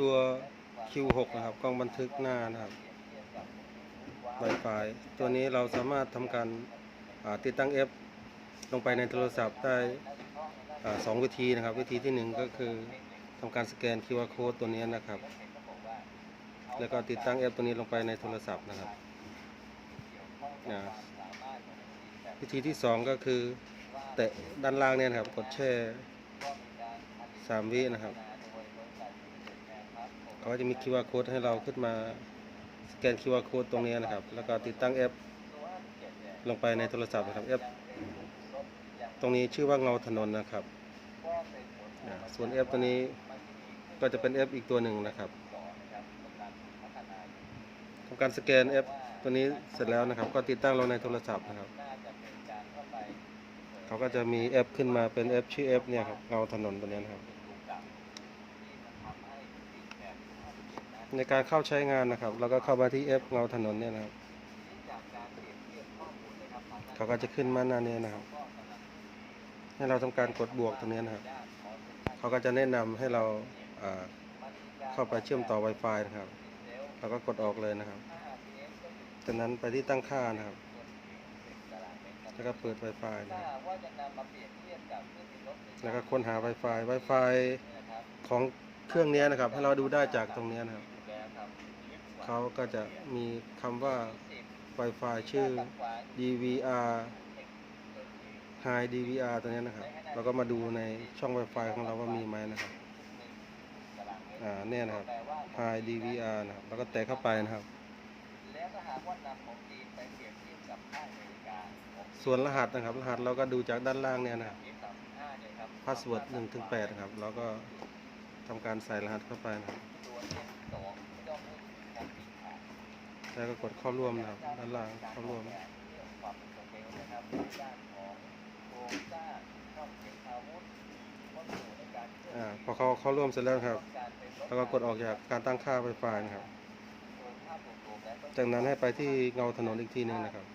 ตัว Q6 นะครับ กล้องบันทึกหน้านะครับ Wi-Fi ตัวนี้เราสามารถทำการติดตั้งแอปลงไปในโทรศัพท์ได้สองวิธีนะครับ วิธีที่หนึ่งก็คือทำการสแกน QR code ตัวนี้นะครับ แล้วก็ติดตั้งแอปตัวนี้ลงไปในโทรศัพท์นะครับนะวิธีที่สองก็คือ แตะด้านล่างเนี่ยนะครับ กดแช่สามวินะครับ เขาก็จะมี QR code ให้เราขึ้นมาสแกน QR code ตรงนี้นะครับ แล้วก็ติดตั้งแอป ลงไปในโทรศัพท์นะครับแอปตรงนี้ชื่อว่าเงาถนนนะครับ ส่วนแอปตัวนี้ก็จะเป็นแอปอีกตัวหนึ่งนะครับทำการสแกนแอปตัวนี้เสร็จแล้วนะครับ ก็ติดตั้งลงในโทรศัพท์นะครับ เขาก็จะมีแอปขึ้นมาเป็นแอปชื่อแอปเนี่ยครับเงาถนนตัวนี้นะครับ ในการเข้าใช้งานนะครับเราก็เข้ามาที่แอปเงาถนนเนี่ยนะครับเขาก็จะขึ้นมาหน้านี้นะครับ ให้เราทำการกดบวกตรงนี้นะครับ เขาก็จะแนะนำให้เราอ่าเข้าไปเชื่อมต่อ Wi-Fi นะครับเราก็กดออกเลยนะครับ จากนั้นไปที่ตั้งค่านะครับ แล้วก็เปิด Wi-Fi นะครับแล้วก็ค้นหา Wi-Fi Wi-Fi ของเครื่องนี้นะครับ ให้เราดูได้จากตรงนี้นะครับ เขาก็จะมีคำว่า Wi-Fi ชื่อ DVR High DVR ตัวนี้นะครับเราก็มาดูในช่อง Wi-Fi ของเราว่ามีไหมนะครับอ่าเนี่ยนะครับ High DVR นะครับแล้วก็แตะเข้าไปนะครับ ส่วนรหัสนะครับ รหัสเราก็ดูจากด้านล่างเนี่ยนะครับพาสเวิร์ด1ถึง8นะครับเราก็ทำการใส่รหัสเข้าไปนะครับ แล้วก็กดเข้าร่วมนะครับด้านล่างเข้าร่วมอ่าพอเขาเข้าร่วมเสร็จแล้วครับ แล้วก็กดออกจากการตั้งค่า Wi-Fi นะครับ จากนั้นให้ไปที่เงาถนนอีกทีหนึงนะครับ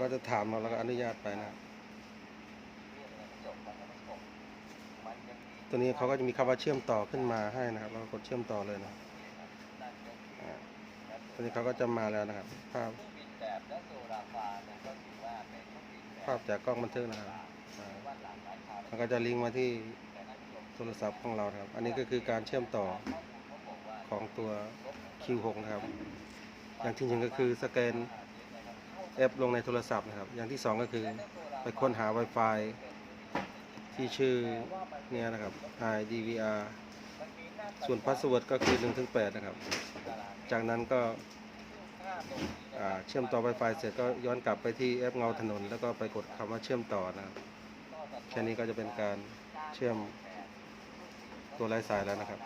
ก็จะถามเราแล้วก็อนุญาตไปนะครับ ตัวนี้เขาก็จะมีคำว่าเชื่อมต่อขึ้นมาให้นะครับเราก็กดเชื่อมต่อเลยนะตัวนี้เขาก็จะมาแล้วนะครับ ภาพภาพจากกล้องบันทึกนะครับมันก็จะลิงก์มาที่โทรศัพท์ของเราครับ อันนี้ก็คือการเชื่อมต่อของตัว Q6 นะครับ อย่างที่หนึ่งก็คือสแกนแอปลงในโทรศัพท์นะครับ อย่างที่สองก็คือไปค้นหา Wi-Fi ที่ชื่อเนี่ยนะครับ IDVR ส่วนพาสเวิร์ดก็คือ1ถึง8นะครับ จากนั้นก็เชื่อมต่อ Wi-Fi เสร็จก็ย้อนกลับไปที่แอปเงาถนน แล้วก็ไปกดคำว่าเชื่อมต่อนะครับ แค่นี้ก็จะเป็นการเชื่อมตัวไร้สายแล้วนะครับ